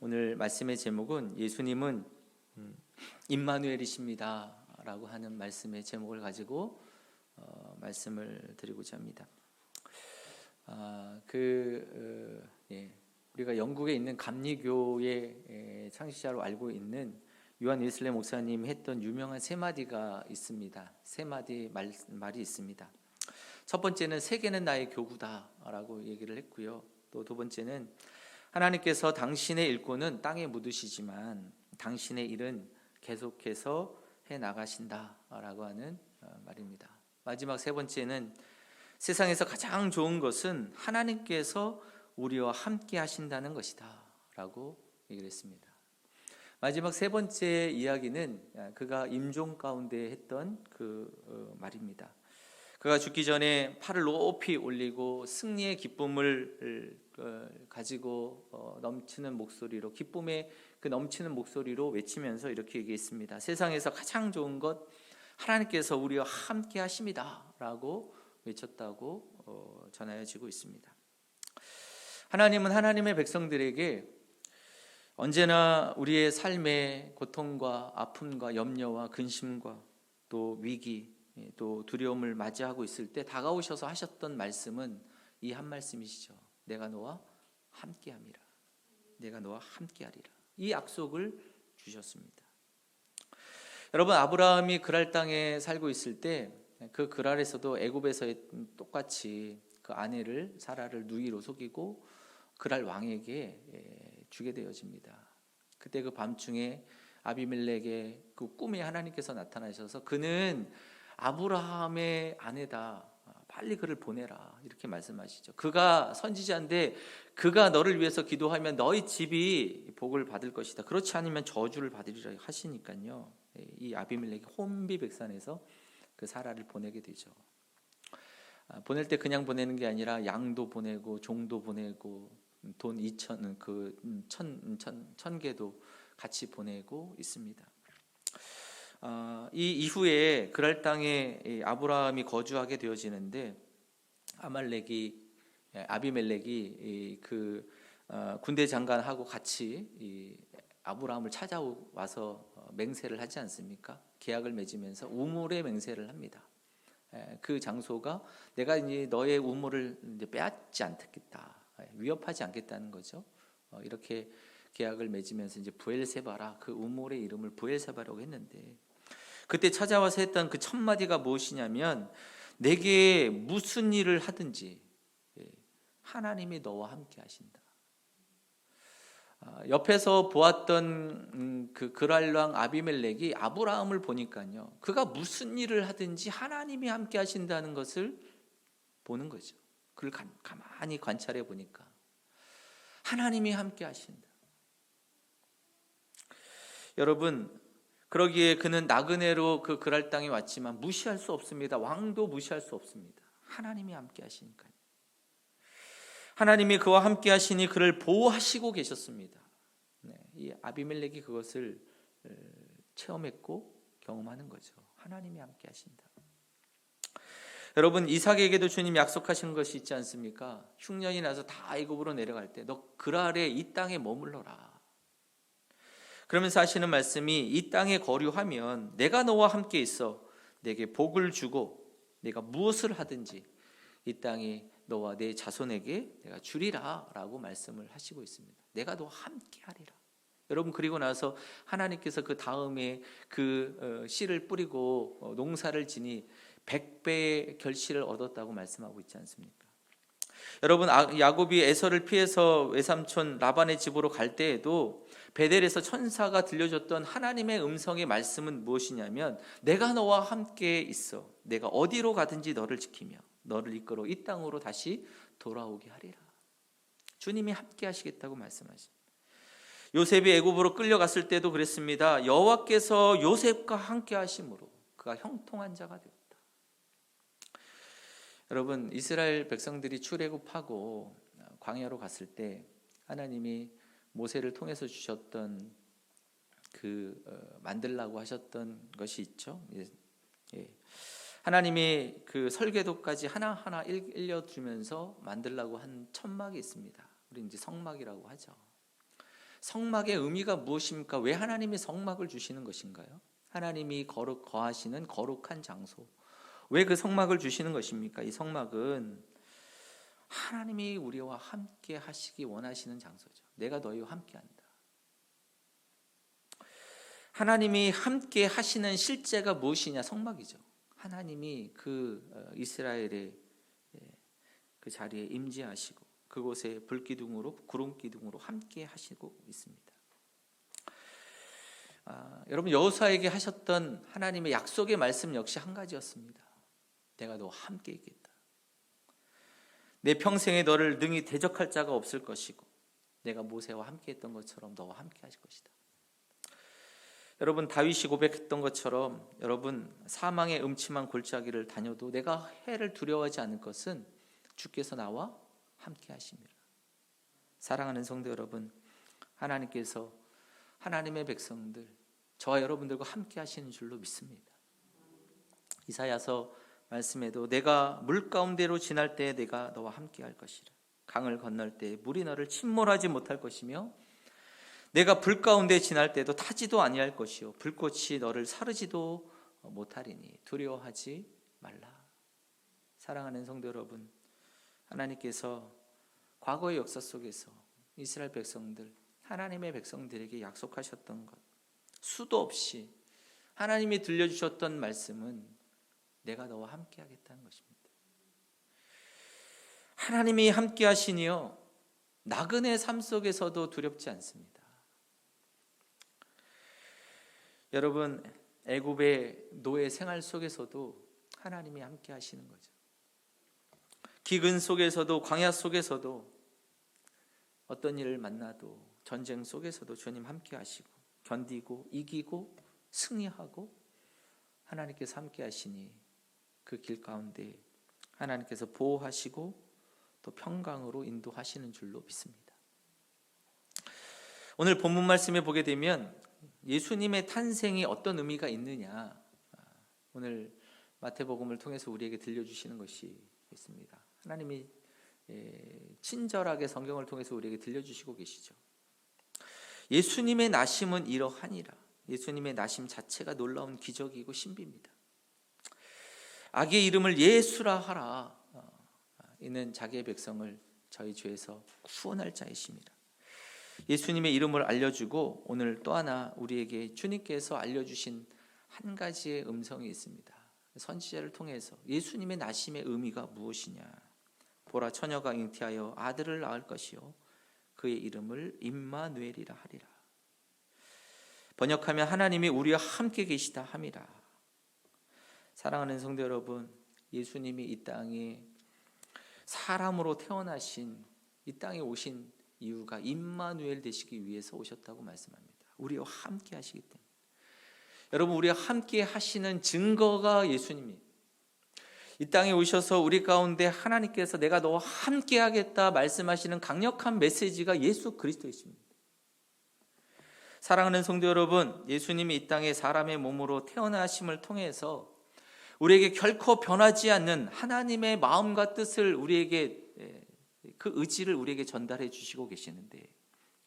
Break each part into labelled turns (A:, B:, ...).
A: 오늘 말씀의 제목은 예수님은 음, 임마누엘이십니다라고 하는 말씀의 제목을 가지고 어, 말씀을 드리고자 합니다. 아, 그 어, 예, 우리가 영국에 있는 감리교의 예, 창시자로 알고 있는 요한 웨슬레 목사님 했던 유명한 세 마디가 있습니다. 세 마디 말, 말이 있습니다. 첫 번째는 세계는 나의 교구다라고 얘기를 했고요. 또 두 번째는 하나님께서 당신의 일꾼은 땅에 묻으시지만 당신의 일은 계속해서 해 나가신다라고 하는 어, 말입니다. 마지막 세 번째는 세상에서 가장 좋은 것은 하나님께서 우리와 함께 하신다는 것이다라고 얘기를 했습니다. 마지막 세 번째 이야기는 아, 그가 임종 가운데 했던 그 어, 말입니다. 그가 죽기 전에 팔을 높이 올리고 승리의 기쁨을 어, 가지고 어, 넘치는 목소리로 기쁨의 그 넘치는 목소리로 외치면서 이렇게 얘기했습니다. 세상에서 가장 좋은 것 하나님께서 우리와 함께 하십니다라고 외쳤다고 전하여지고 있습니다. 하나님은 하나님의 백성들에게 언제나 우리의 삶의 고통과 아픔과 염려와 근심과 또 위기 예, 또 두려움을 맞이하고 있을 때 다가오셔서 하셨던 말씀은 이 한 말씀이시죠. 내가 너와 함께함이라. 내가 너와 함께하리라. 이 약속을 주셨습니다. 여러분 아브라함이 그랄 땅에 살고 있을 때 그 그랄에서도 애굽에서 똑같이 그 아내를 사라를 누이로 속이고 그랄 왕에게 예, 주게 되어집니다. 그때 그 밤중에 아비멜렉의 그 꿈에 하나님께서 나타나셔서 그는 아브라함의 아내다. 빨리 그를 보내라. 이렇게 말씀하시죠. 그가 선지자인데 그가 너를 위해서 기도하면 너희 집이 복을 받을 것이다. 그렇지 않으면 저주를 받으리라 하시니까요. 예, 이 아비멜렉이 혼비 백산에서 그 사라를 보내게 되죠. 아, 보낼 때 그냥 보내는 게 아니라 양도 보내고 종도 보내고 돈 2천 그천 천, 천 개도 같이 보내고 있습니다. 어, 이 이후에 그랄 땅에 아브라함이 거주하게 되어지는데 아말렉이 예, 아비멜렉이 그 어, 군대 장관하고 같이 아브라함을 찾아와서 어, 맹세를 하지 않습니까? 계약을 맺으면서 우물의 맹세를 합니다. 예, 그 장소가 내가 이제 너의 우물을 이제 빼앗지 않겠다, 예, 위협하지 않겠다는 거죠. 이렇게 계약을 맺으면서 이제 부엘세바라 그 우물의 이름을 부엘세바라고 했는데 그때 찾아와서 했던 그 첫 마디가 무엇이냐면 내게 무슨 일을 하든지 예, 하나님이 너와 함께 하신다. 아, 옆에서 보았던 음, 그 그랄왕 아비멜렉이 아브라함을 보니까요. 그가 무슨 일을 하든지 하나님이 함께 하신다는 것을 보는 거죠. 그를 가만히 관찰해 보니까 하나님이 함께 하신다. 여러분 그러기에 그는 나그네로 그 그랄 땅에 왔지만 무시할 수 없습니다. 왕도 무시할 수 없습니다. 하나님이 함께 하시니까요. 하나님이 그와 함께 하시니 그를 보호하시고 계셨습니다. 네, 이 아비멜렉이 그것을 체험했고 경험하는 거죠. 하나님이 함께 하신다. 여러분 이삭에게도 주님 약속하신 것이 있지 않습니까? 흉년이 나서 다 애굽으로 내려갈 때 너 그랄에 이 땅에 머물러라. 그러면서 하시는 말씀이 이 땅에 거류하면 내가 너와 함께 있어 내게 복을 주고 내가 무엇을 하든지 이 땅에 너와 내 자손에게 내가 주리라라고 말씀을 하시고 있습니다. 내가 너와 함께 하리라. 여러분 그리고 나서 하나님께서 그 다음에 그 어, 씨를 뿌리고 어, 농사를 지니 백배의 결실을 얻었다고 말씀하고 있지 않습니까? 여러분 아, 야곱이 에서를 피해서 외삼촌 라반의 집으로 갈 때에도 베델에서 천사가 들려줬던 하나님의 음성의 말씀은 무엇이냐면 내가 너와 함께 있어 내가 어디로 가든지 너를 지키며 너를 이끌어 이 땅으로 다시 돌아오게 하리라. 주님이 함께 하시겠다고 말씀하십니다. 요셉이 애굽으로 끌려갔을 때도 그랬습니다. 여호와께서 요셉과 함께 하심으로 그가 형통한 자가 되었다. 여러분 이스라엘 백성들이 출애굽하고 광야로 갔을 때 하나님이 모세를 통해서 주셨던 그 어, 만들라고 하셨던 것이 있죠. 예. 예. 하나님이 그 설계도까지 하나 하나 읽려 주면서 만들라고 한 천막이 있습니다. 우리 이제 성막이라고 하죠. 성막의 의미가 무엇입니까? 왜 하나님이 성막을 주시는 것인가요? 하나님이 거룩 거하시는 거룩한 장소. 왜 그 성막을 주시는 것입니까? 이 성막은 하나님이 우리와 함께 하시기 원하시는 장소죠. 내가 너희와 함께 한다. 하나님이 함께 하시는 실제가 무엇이냐? 성막이죠. 하나님이 그 어, 이스라엘의 예, 그 자리에 임재하시고 그곳에 불기둥으로 구름 기둥으로 함께 하시고 있습니다. 아, 여러분 여호수아에게 하셨던 하나님의 약속의 말씀 역시 한 가지였습니다. 내가 너와 함께 있겠다. 내 평생에 너를 능히 대적할 자가 없을 것이고 내가 모세와 함께 했던 것처럼 너와 함께 하실 것이다. 여러분 다윗이 고백했던 것처럼 여러분 사망의 음침한 골짜기를 다녀도 내가 해를 두려워하지 않을 것은 주께서 나와 함께 하심이라. 사랑하는 성도 여러분, 하나님께서 하나님의 백성들 저와 여러분들과 함께 하시는 줄로 믿습니다. 이사야서 말씀에도 내가 물 가운데로 지날 때 내가 너와 함께 할 것이라. 강을 건널 때 물이 너를 침몰하지 못할 것이며 내가 불 가운데 지날 때도 타지도 아니할 것이요 불꽃이 너를 사르지도 못하리니 두려워하지 말라. 사랑하는 성도 여러분, 하나님께서 과거의 역사 속에서 이스라엘 백성들, 하나님의 백성들에게 약속하셨던 것, 수도 없이 하나님이 들려주셨던 말씀은 내가 너와 함께 하겠다는 것입니다. 하나님이 함께 하시니요, 나그네 삶 속에서도 두렵지 않습니다. 여러분, 애굽의 노예 생활 속에서도 하나님이 함께 하시는 거죠. 기근 속에서도 광야 속에서도 어떤 일을 만나도 전쟁 속에서도 주님 함께 하시고 견디고 이기고 승리하고 하나님께서 함께 하시니 그 길 가운데 하나님께서 보호하시고 또 평강으로 인도하시는 줄로 믿습니다. 오늘 본문 말씀에 보게 되면 예수님의 탄생이 어떤 의미가 있느냐 오늘 마태복음을 통해서 우리에게 들려주시는 것이 있습니다. 하나님이 예, 친절하게 성경을 통해서 우리에게 들려주시고 계시죠. 예수님의 나심은 이러하니라. 예수님의 나심 자체가 놀라운 기적이고 신비입니다. 아기의 이름을 예수라 하라. 어, 이는 자기의 백성을 저희 죄에서 구원할 자이십니다. 예수님의 이름을 알려주고 오늘 또 하나 우리에게 주님께서 알려주신 한 가지의 음성이 있습니다. 선지자를 통해서 예수님의 나심의 의미가 무엇이냐? 보라 처녀가 잉태하여 아들을 낳을 것이요 그의 이름을 임마누엘이라 하리라. 번역하면 하나님이 우리와 함께 계시다 함이라. 사랑하는 성도 여러분, 예수님이 이 땅에 사람으로 태어나신 이 땅에 오신 이유가 임마누엘 되시기 위해서 오셨다고 말씀합니다. 우리와 함께 하시기 때문에. 여러분 우리와 함께 하시는 증거가 예수님이 이 땅에 오셔서 우리 가운데 하나님께서 내가 너와 함께 하겠다 말씀하시는 강력한 메시지가 예수 그리스도이십니다. 사랑하는 성도 여러분, 예수님이 이 땅에 사람의 몸으로 태어나심을 통해서 우리에게 결코 변하지 않는 하나님의 마음과 뜻을 우리에게 예, 그 의지를 우리에게 전달해 주시고 계시는데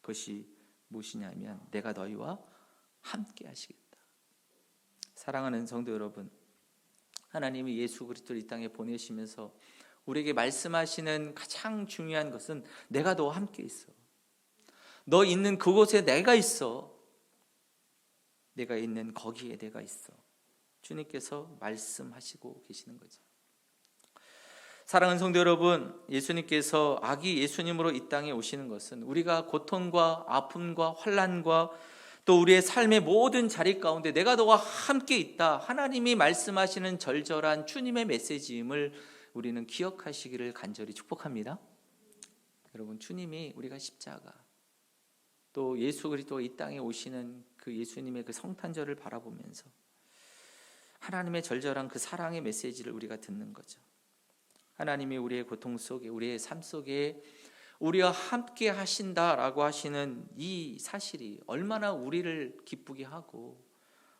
A: 그것이 무엇이냐면 내가 너희와 함께 하시겠다. 사랑하는 성도 여러분, 하나님이 예수 그리스도를 이 땅에 보내시면서 우리에게 말씀하시는 가장 중요한 것은 내가 너와 함께 있어. 너 있는 그곳에 내가 있어. 내가 있는 거기에 내가 있어. 주님께서 말씀하시고 계시는 거죠. 사랑하는 성도 여러분, 예수님께서 아기 예수님으로 이 땅에 오시는 것은 우리가 고통과 아픔과 환란과 또 우리의 삶의 모든 자리 가운데 내가 너와 함께 있다. 하나님이 말씀하시는 절절한 주님의 메시지임을 우리는 기억하시기를 간절히 축복합니다. 여러분, 주님이 우리가 십자가 또 예수 그리스도 이 땅에 오시는 그 예수님의 그 성탄절을 바라보면서 하나님의 절절한 그 사랑의 메시지를 우리가 듣는 거죠. 하나님이 우리의 고통 속에 우리의 삶 속에 우리와 함께 하신다라고 하시는 이 사실이 얼마나 우리를 기쁘게 하고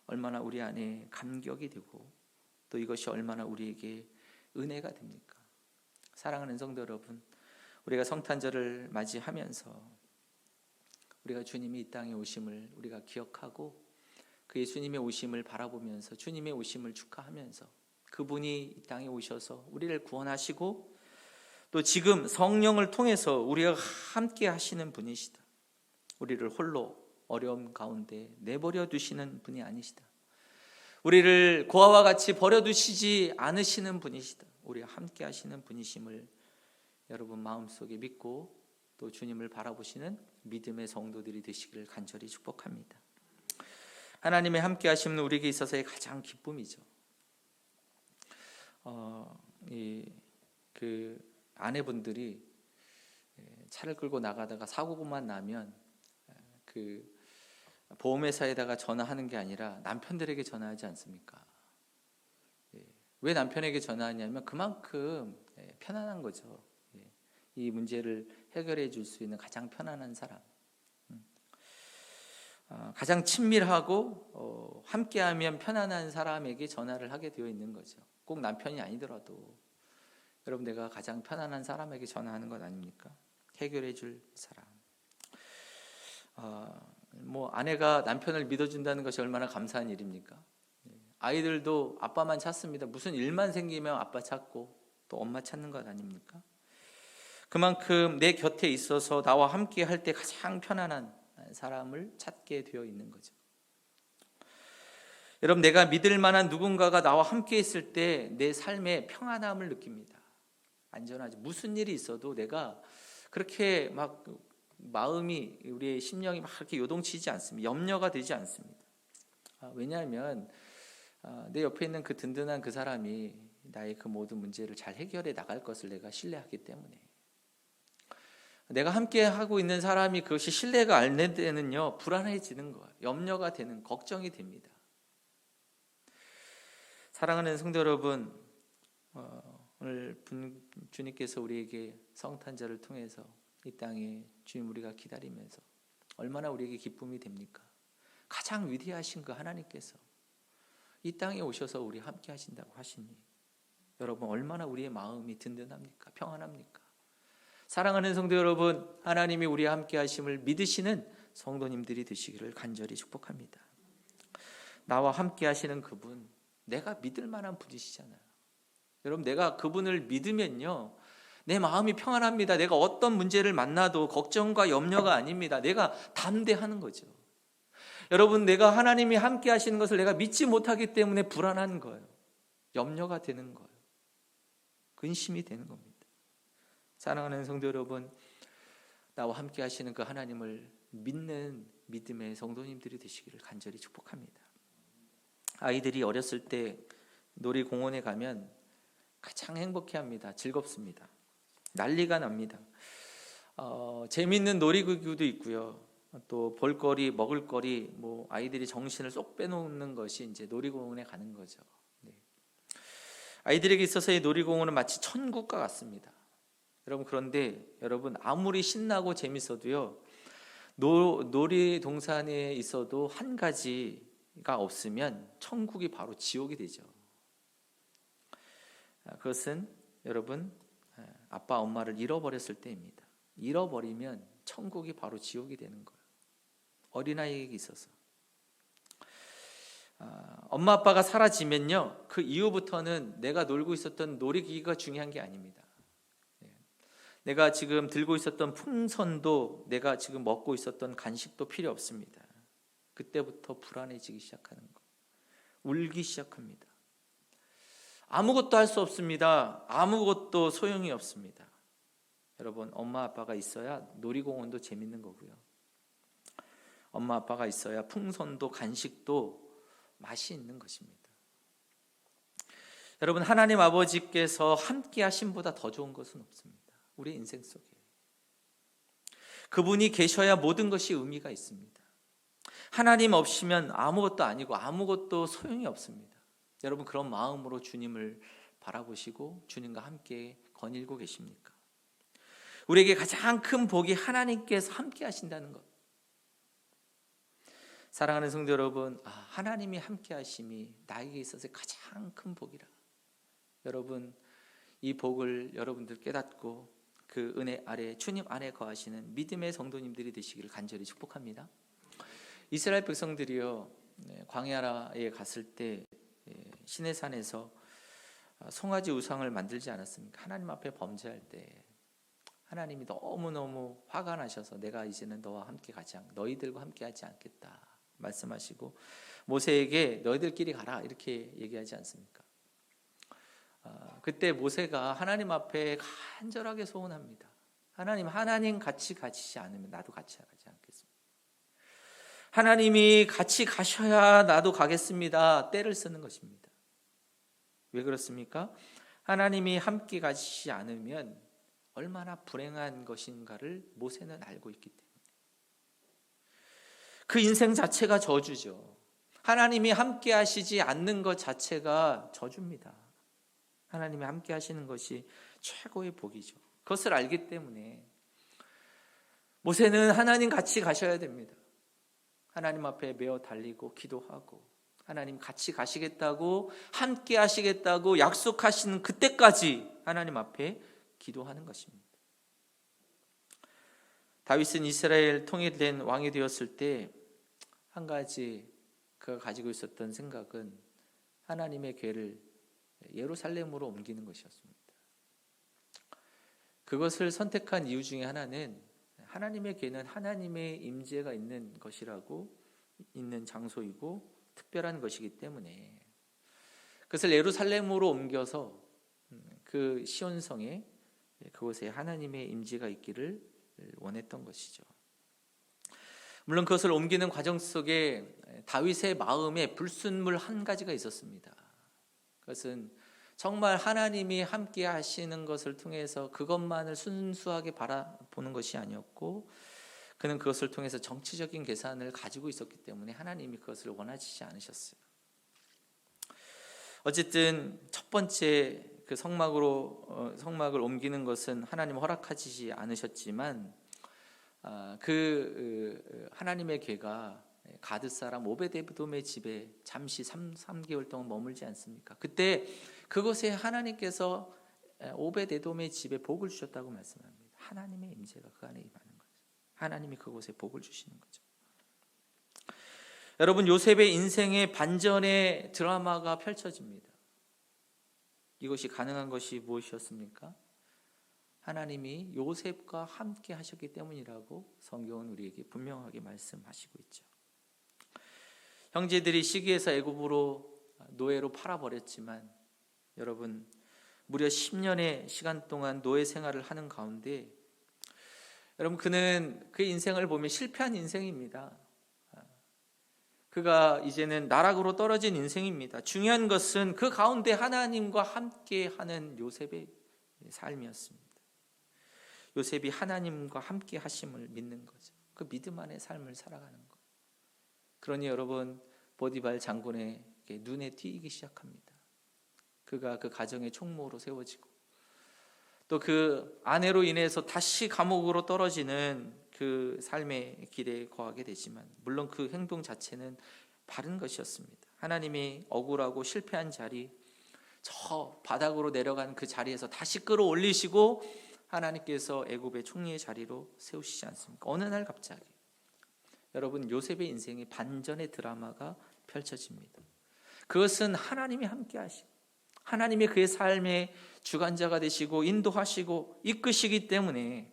A: 얼마나 우리 안에 감격이 되고 또 이것이 얼마나 우리에게 은혜가 됩니까? 사랑하는 성도 여러분, 우리가 성탄절을 맞이하면서 우리가 주님이 이 땅에 오심을 우리가 기억하고 그 예수님의 오심을 바라보면서 주님의 오심을 축하하면서 그분이 이 땅에 오셔서 우리를 구원하시고 또 지금 성령을 통해서 우리가 함께 하시는 분이시다. 우리를 홀로 어려움 가운데 내버려 두시는 분이 아니시다. 우리를 고아와 같이 버려 두시지 않으시는 분이시다. 우리와 함께 하시는 분이심을 여러분 마음속에 믿고 또 주님을 바라보시는 믿음의 성도들이 되시기를 간절히 축복합니다. 하나님의 함께 하심은 우리에게 있어서의 가장 기쁨이죠. 어, 이그 아내분들이 차를 끌고 나가다가 사고만 나면 그 보험회사에다가 전화하는 게 아니라 남편들에게 전화하지 않습니까? 예. 왜 남편에게 전화하냐면 그만큼 예, 편안한 거죠. 예. 이 문제를 해결해 줄 수 있는 가장 편안한 사람. 음. 아, 가장 친밀하고 어, 함께하면 편안한 사람에게 전화를 하게 되어 있는 거죠. 꼭 남편이 아니더라도 여러분 내가 가장 편안한 사람에게 전화하는 것 아닙니까? 해결해 줄 사람. 아, 뭐 아내가 남편을 믿어준다는 것이 얼마나 감사한 일입니까? 예. 아이들도 아빠만 찾습니다. 무슨 일만 생기면 아빠 찾고 또 엄마 찾는 것 아닙니까? 그만큼 내 곁에 있어서 나와 함께 할 때 가장 편안한 사람을 찾게 되어 있는 거죠. 여러분, 내가 믿을 만한 누군가가 나와 함께 있을 때 내 삶에 평안함을 느낍니다. 안전하지. 무슨 일이 있어도 내가 그렇게 막 마음이 우리의 심령이 막 이렇게 요동치지 않습니다. 염려가 되지 않습니다. 아, 왜냐하면 아, 내 옆에 있는 그 든든한 그 사람이 나의 그 모든 문제를 잘 해결해 나갈 것을 내가 신뢰하기 때문에 내가 함께 하고 있는 사람이 그것이 신뢰가 안 되는요 불안해지는 거예요. 염려가 되는 걱정이 됩니다. 사랑하는 성도 여러분, 어, 오늘 주님께서 우리에게 성탄절을 통해서 이 땅에 주님 우리가 기다리면서 얼마나 우리에게 기쁨이 됩니까? 가장 위대하신 그 하나님께서 이 땅에 오셔서 우리 함께 하신다고 하시니 여러분 얼마나 우리의 마음이 든든합니까? 평안합니까? 사랑하는 성도 여러분, 하나님이 우리와 함께 하심을 믿으시는 성도님들이 되시기를 간절히 축복합니다. 나와 함께 하시는 그분, 내가 믿을 만한 분이시잖아요. 여러분, 내가 그분을 믿으면요, 내 마음이 평안합니다. 내가 어떤 문제를 만나도 걱정과 염려가 아닙니다. 내가 담대하는 거죠. 여러분, 내가 하나님이 함께 하시는 것을 내가 믿지 못하기 때문에 불안한 거예요. 염려가 되는 거예요. 근심이 되는 겁니다. 사랑하는 성도 여러분, 나와 함께 하시는 그 하나님을 믿는 믿음의 성도님들이 되시기를 간절히 축복합니다. 아이들이 어렸을 때 놀이공원에 가면 가장 행복해합니다. 즐겁습니다. 난리가 납니다. 어, 재밌는 놀이기구도 있고요. 또 볼거리, 먹을거리, 뭐 아이들이 정신을 쏙 빼놓는 것이 이제 놀이공원에 가는 거죠. 네. 아이들에게 있어서 이 놀이공원은 마치 천국과 같습니다. 여러분 그런데 여러분 아무리 신나고 재밌어도요. 노, 놀이동산에 있어도 한 가지가 없으면 천국이 바로 지옥이 되죠. 아, 그것은 여러분 아빠 엄마를 잃어버렸을 때입니다. 잃어버리면 천국이 바로 지옥이 되는 거예요. 어린아이에게 있어서. 아, 엄마 아빠가 사라지면요 그 이후부터는 내가 놀고 있었던 놀이기기가 중요한 게 아닙니다. 네. 내가 지금 들고 있었던 풍선도 내가 지금 먹고 있었던 간식도 필요 없습니다. 그때부터 불안해지기 시작하는 거, 울기 시작합니다. 아무것도 할 수 없습니다. 아무것도 소용이 없습니다. 여러분, 엄마 아빠가 있어야 놀이공원도 재밌는 거고요. 엄마 아빠가 있어야 풍선도 간식도 맛이 있는 것입니다. 여러분, 하나님 아버지께서 함께 하심보다 더 좋은 것은 없습니다. 우리 인생 속에. 그분이 계셔야 모든 것이 의미가 있습니다. 하나님 없이면 아무것도 아니고 아무것도 소용이 없습니다. 여러분 그런 마음으로 주님을 바라보시고 주님과 함께 거닐고 계십니까? 우리에게 가장 큰 복이 하나님께서 함께 하신다는 것. 사랑하는 성도 여러분, 아, 하나님이 함께 하심이 나에게 있어서 가장 큰 복이라. 여러분, 이 복을 여러분들 깨닫고 그 은혜 아래 주님 안에 거하시는 믿음의 성도님들이 되시기를 간절히 축복합니다. 이스라엘 백성들이요 네, 광야에 갔을 때 예, 시내산에서 아, 송아지 우상을 만들지 않았습니까? 하나님 앞에 범죄할 때 하나님이 너무 너무 화가 나셔서 내가 이제는 너와 함께 가지 않, 너희들과 함께 하지 않겠다 말씀하시고 모세에게 너희들끼리 가라 이렇게 얘기하지 않습니까? 아, 그때 모세가 하나님 앞에 간절하게 소원합니다. 하나님 하나님 같이 가시지 않으면 나도 같이 가지 않겠습니다. 하나님이 같이 가셔야 나도 가겠습니다. 때를 쓰는 것입니다. 왜 그렇습니까? 하나님이 함께 가시지 않으면 얼마나 불행한 것인가를 모세는 알고 있기 때문에 그 인생 자체가 저주죠. 하나님이 함께 하시지 않는 것 자체가 저주입니다. 하나님이 함께 하시는 것이 최고의 복이죠. 그것을 알기 때문에 모세는 하나님 같이 가셔야 됩니다. 하나님 앞에 메어 달리고 기도하고 하나님 같이 가시겠다고 함께 하시겠다고 약속하시는 그때까지 하나님 앞에 기도하는 것입니다. 다윗은 이스라엘 통일된 왕이 되었을 때 한 가지 그가 가지고 있었던 생각은 하나님의 궤를 예루살렘으로 옮기는 것이었습니다. 그것을 선택한 이유 중에 하나는 하나님의 궤는 하나님의 임재가 있는 것이라고 있는 장소이고 특별한 것이기 때문에 그것을 예루살렘으로 옮겨서 그 시온성에 그곳에 하나님의 임재가 있기를 원했던 것이죠. 물론 그것을 옮기는 과정 속에 다윗의 마음에 불순물 한 가지가 있었습니다. 그것은 정말 하나님이 함께 하시는 것을 통해서 그것만을 순수하게 바라보는 것이 아니었고 그는 그것을 통해서 정치적인 계산을 가지고 있었기 때문에 하나님이 그것을 원하시지 않으셨어요. 어쨌든 첫 번째 그 성막으로 어, 성막을 옮기는 것은 하나님 허락하지 않으셨지만 아, 그 하나님의 괴가 가드 사람 오베데돔의 집에 잠시 3, 3개월 동안 머물지 않습니까? 그때 그것에 하나님께서 오베데돔의 집에 복을 주셨다고 말씀합니다. 하나님의 임재가 그 안에 임하는 거죠. 하나님이 그곳에 복을 주시는 거죠. 여러분 요셉의 인생의 반전의 드라마가 펼쳐집니다. 이것이 가능한 것이 무엇이었습니까? 하나님이 요셉과 함께 하셨기 때문이라고 성경은 우리에게 분명하게 말씀하시고 있죠. 형제들이 시기에서 애굽으로 노예로 팔아버렸지만 여러분 무려 10년의 시간 동안 노예 생활을 하는 가운데 여러분 그는 그 인생을 보면 실패한 인생입니다. 그가 이제는 나락으로 떨어진 인생입니다. 중요한 것은 그 가운데 하나님과 함께 하는 요셉의 삶이었습니다. 요셉이 하나님과 함께 하심을 믿는 거죠. 그 믿음 안에 삶을 살아가는 거. 그러니 여러분 보디발 장군의 눈에 띄기 시작합니다. 그가 그 가정의 총무로 세워지고 또 그 아내로 인해서 다시 감옥으로 떨어지는 그 삶의 길에 거하게 되지만 물론 그 행동 자체는 바른 것이었습니다. 하나님이 억울하고 실패한 자리 저 바닥으로 내려간 그 자리에서 다시 끌어올리시고 하나님께서 애굽의 총리의 자리로 세우시지 않습니까? 어느 날 갑자기 여러분 요셉의 인생의 반전의 드라마가 펼쳐집니다. 그것은 하나님이 함께 하시 하나님이 그의 삶의 주관자가 되시고 인도하시고 이끄시기 때문에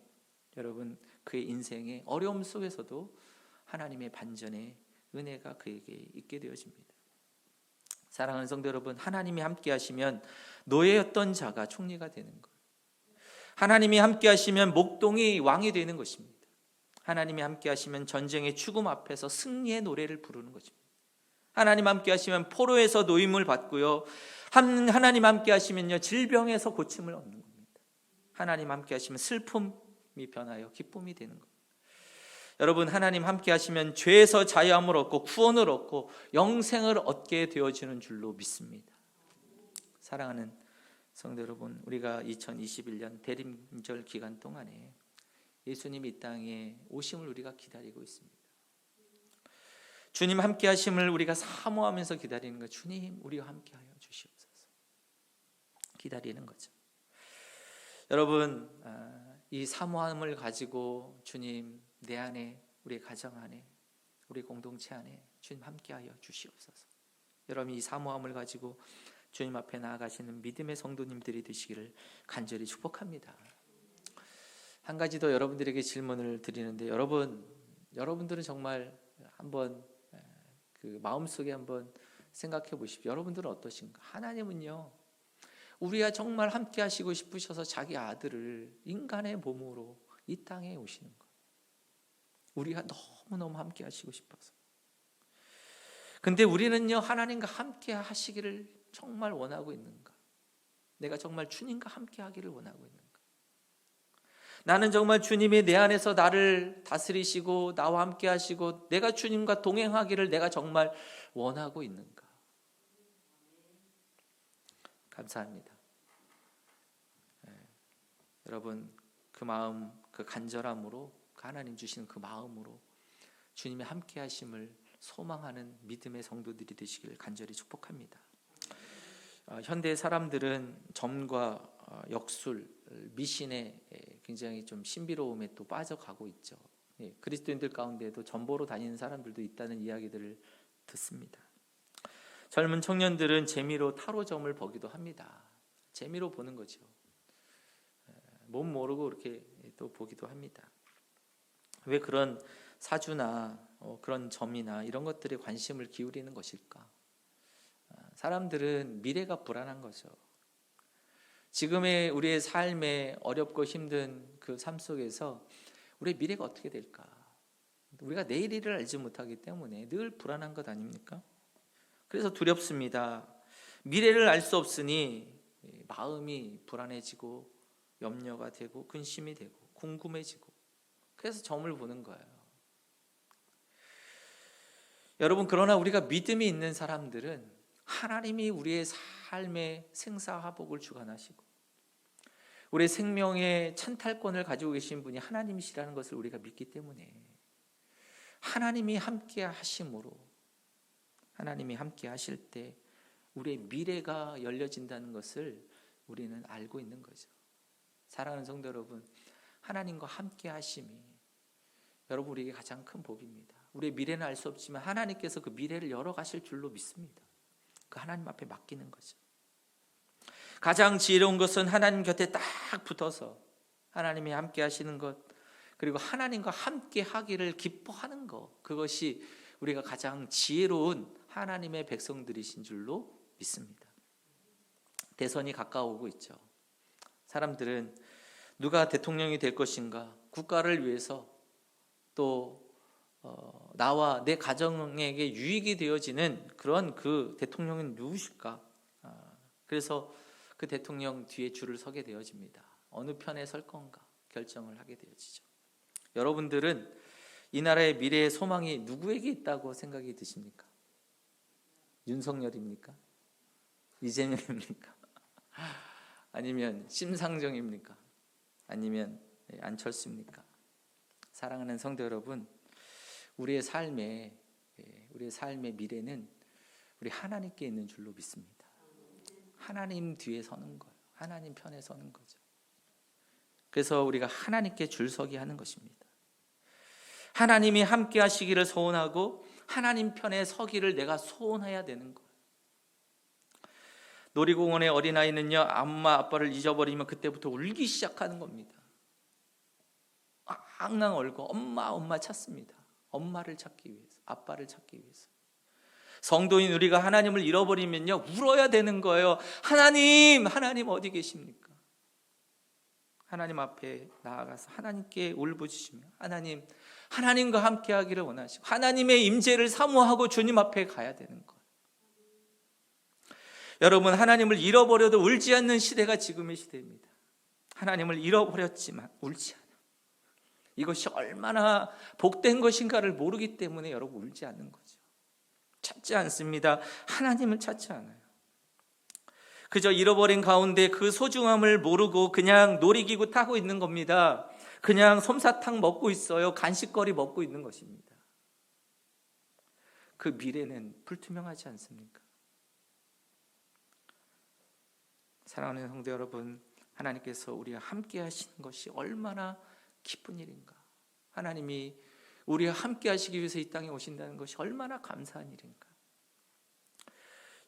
A: 여러분 그의 인생의 어려움 속에서도 하나님의 반전의 은혜가 그에게 있게 되어집니다. 사랑하는 성도 여러분, 하나님이 함께 하시면 노예였던 자가 총리가 되는 것. 하나님이 함께 하시면 목동이 왕이 되는 것입니다. 하나님이 함께 하시면 전쟁의 죽음 앞에서 승리의 노래를 부르는 것입니다. 하나님 함께 하시면 포로에서 노임을 받고요. 하나님 함께 하시면요. 질병에서 고침을 얻는 겁니다. 하나님 함께 하시면 슬픔이 변하여 기쁨이 되는 겁니다. 여러분 하나님 함께 하시면 죄에서 자유함을 얻고 구원을 얻고 영생을 얻게 되어지는 줄로 믿습니다. 사랑하는 성도 여러분, 우리가 2021년 대림절 기간 동안에 예수님 이 땅에 오심을 우리가 기다리고 있습니다. 주님 함께 하심을 우리가 사모하면서 기다리는 것. 주님, 우리와 함께 하여 주시옵소서. 기다리는 거죠. 여러분, 아, 이 사모함을 가지고 주님 내 안에 우리 가정 안에 우리 공동체 안에 주님 함께 하여 주시옵소서. 여러분 이 사모함을 가지고 주님 앞에 나아가시는 믿음의 성도님들이 되시기를 간절히 축복합니다. 한 가지 더 여러분들에게 질문을 드리는데 여러분 여러분들은 정말 한번 그 마음속에 한번 생각해 보십시오. 여러분들은 어떠신가? 하나님은요. 우리가 정말 함께 하시고 싶으셔서 자기 아들을 인간의 몸으로 이 땅에 오시는 것. 우리가 너무너무 함께 하시고 싶어서. 근데 우리는요, 하나님과 함께 하시기를 정말 원하고 있는가? 내가 정말 주님과 함께 하기를 원하고 있는가? 나는 정말 주님이 내 안에서 나를 다스리시고 나와 함께 하시고 내가 주님과 동행하기를 내가 정말 원하고 있는가? 감사합니다. 네. 여러분 그 마음 그 간절함으로 그 하나님 주시는 그 마음으로 주님의 함께 하심을 소망하는 믿음의 성도들이 되시기를 간절히 축복합니다. 어, 현대 사람들은 점과 어, 역술, 미신에 굉장히 좀 신비로움에 또 빠져가고 있죠. 예, 그리스도인들 가운데도 점보로 다니는 사람들도 있다는 이야기들을 듣습니다. 젊은 청년들은 재미로 타로점을 보기도 합니다. 재미로 보는 거죠. 몸 모르고 이렇게 또 보기도 합니다. 왜 그런 사주나 어, 그런 점이나 이런 것들에 관심을 기울이는 것일까? 아, 사람들은 미래가 불안한 거죠. 지금의 우리의 삶에 어렵고 힘든 그 삶 속에서 우리의 미래가 어떻게 될까? 우리가 내일 일을 알지 못하기 때문에 늘 불안한 것 아닙니까? 그래서 두렵습니다. 미래를 알 수 없으니 마음이 불안해지고 염려가 되고 근심이 되고 궁금해지고 그래서 점을 보는 거예요. 여러분 그러나 우리가 믿음이 있는 사람들은 하나님이 우리의 삶의 생사화복을 주관하시고 우리의 생명의 찬탈권을 가지고 계신 분이 하나님이시라는 것을 우리가 믿기 때문에 하나님이 함께 하심으로 하나님이 함께 하실 때 우리의 미래가 열려진다는 것을 우리는 알고 있는 거죠. 사랑하는 성도 여러분, 하나님과 함께 하심이 여러분 우리에게 가장 큰 복입니다. 우리의 미래는 알 수 없지만 하나님께서 그 미래를 열어 가실 줄로 믿습니다. 그 하나님 앞에 맡기는 거죠. 가장 지혜로운 것은 하나님 곁에 딱 붙어서 하나님이 함께 하시는 것 그리고 하나님과 함께 하기를 기뻐하는 것 그것이 우리가 가장 지혜로운 하나님의 백성들이신 줄로 믿습니다. 대선이 가까워오고 있죠. 사람들은 누가 대통령이 될 것인가, 국가를 위해서 또 어, 나와 내 가정에게 유익이 되어지는 그런 그 대통령은 누구실까? 아, 그래서 그 대통령 뒤에 줄을 서게 되어집니다. 어느 편에 설 건가 결정을 하게 되어지죠. 여러분들은 이 나라의 미래의 소망이 누구에게 있다고 생각이 드십니까? 윤석열입니까? 이재명입니까? 아니면 심상정입니까? 아니면 예, 안철수입니까? 사랑하는 성도 여러분, 우리의 삶의 예, 우리의 삶의 미래는 우리 하나님께 있는 줄로 믿습니다. 하나님 뒤에 서는 거예요. 하나님 편에 서는 거죠. 그래서 우리가 하나님께 줄서기 하는 것입니다. 하나님이 함께 하시기를 소원하고 하나님 편에 서기를 내가 소원해야 되는 거예요. 놀이공원의 어린아이는요, 엄마 아빠를 잊어버리면 그때부터 울기 시작하는 겁니다. 앙앙 얼고 엄마 엄마 찾습니다. 엄마를 찾기 위해서, 아빠를 찾기 위해서. 성도인 우리가 하나님을 잃어버리면요, 울어야 되는 거예요. 하나님, 하나님 어디 계십니까? 하나님 앞에 나아가서 하나님께 울부짖으며 하나님 하나님과 함께 하기를 원하시고 하나님의 임재를 사모하고 주님 앞에 가야 되는 것. 여러분 하나님을 잃어버려도 울지 않는 시대가 지금의 시대입니다. 하나님을 잃어버렸지만 울지 않아. 이것이 얼마나 복된 것인가를 모르기 때문에 여러분 울지 않는 거죠. 찾지 않습니다. 하나님을 찾지 않아요. 그저 잃어버린 가운데 그 소중함을 모르고 그냥 놀이기구 타고 있는 겁니다. 그냥 솜사탕 먹고 있어요. 간식거리 먹고 있는 것입니다. 그 미래는 불투명하지 않습니까? 사랑하는 성도 여러분, 하나님께서 우리와 함께 하시는 것이 얼마나 기쁜 일인가. 하나님이 우리와 함께 하시기 위해서 이 땅에 오신다는 것이 얼마나 감사한 일인가.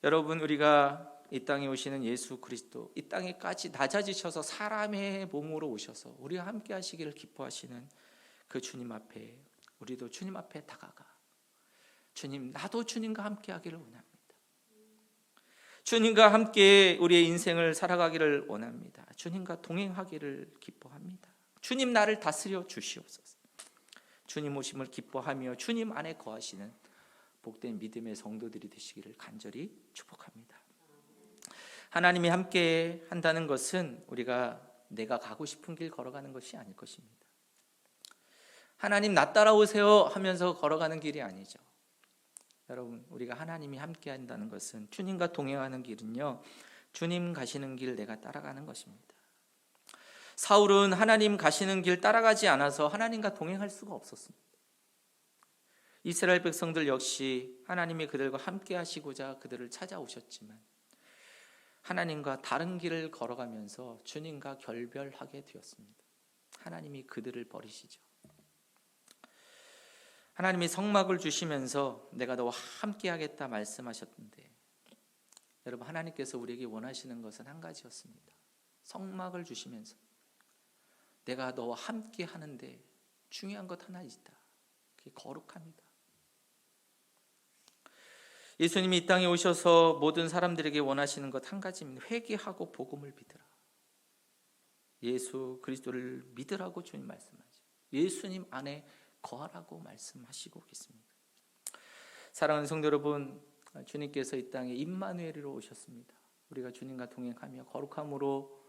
A: 여러분 우리가 이 땅에 오시는 예수 그리스도 이 땅에까지 낮아지셔서 사람의 몸으로 오셔서 우리와 함께 하시기를 기뻐하시는 그 주님 앞에 우리도 주님 앞에 다가가 주님 나도 주님과 함께 하기를 원합니다. 주님과 함께 우리의 인생을 살아가기를 원합니다. 주님과 동행하기를 기뻐합니다. 주님 나를 다스려 주시옵소서. 주님 오심을 기뻐하며 주님 안에 거하시는 복된 믿음의 성도들이 되시기를 간절히 축복합니다. 하나님이 함께 한다는 것은 우리가 내가 가고 싶은 길 걸어가는 것이 아닐 것입니다. 하나님 나 따라오세요 하면서 걸어가는 길이 아니죠. 여러분, 우리가 하나님이 함께 한다는 것은 주님과 동행하는 길은요. 주님 가시는 길 내가 따라가는 것입니다. 사울은 하나님 가시는 길 따라가지 않아서 하나님과 동행할 수가 없었습니다. 이스라엘 백성들 역시 하나님이 그들과 함께 하시고자 그들을 찾아오셨지만 하나님과 다른 길을 걸어가면서 주님과 결별하게 되었습니다. 하나님이 그들을 버리시죠. 하나님이 성막을 주시면서 내가 너와 함께 하겠다 말씀하셨는데 여러분 하나님께서 우리에게 원하시는 것은 한 가지였습니다. 성막을 주시면서 내가 너와 함께 하는데 중요한 것 하나 있다. 그게 거룩합니다. 예수님이 이 땅에 오셔서 모든 사람들에게 원하시는 것 한 가지입니다. 회개하고 복음을 믿으라. 예수 그리스도를 믿으라고 주님 말씀하죠. 예수님 안에 거하라고 말씀하시고 계십니다. 사랑하는 성도 여러분, 주님께서 이 땅에 임마누엘로 오셨습니다. 우리가 주님과 동행하며 거룩함으로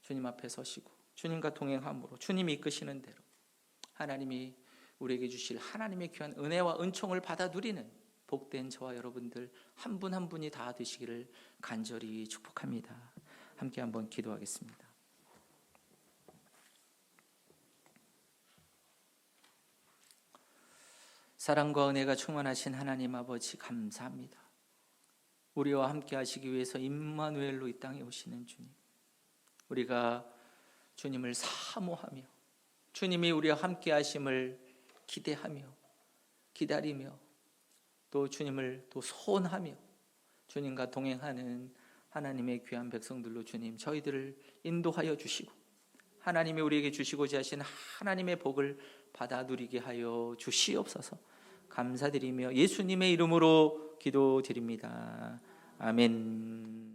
A: 주님 앞에 서시고 주님과 동행함으로 주님이 이끄시는 대로 하나님이 우리에게 주실 하나님의 귀한 은혜와 은총을 받아 누리는 복된 저와 여러분들 한분한 분이 다 되시기를 간절히 축복합니다. 함께 한번 기도하겠습니다. 사랑과 은혜가 충만하신 하나님 아버지 감사합니다. 우리와 함께 하시기 위해서 임마누엘로 이 땅에 오시는 주님. 우리가 주님을 사모하며 주님이 우리와 함께 하심을 기대하며 기다리며 또 주님을 또 소원하며 주님과 동행하는 하나님의 귀한 백성들로 주님 저희들을 인도하여 주시고 하나님이 우리에게 주시고자 하신 하나님의 복을 받아 누리게 하여 주시옵소서. 감사드리며 예수님의 이름으로 기도드립니다. 아멘.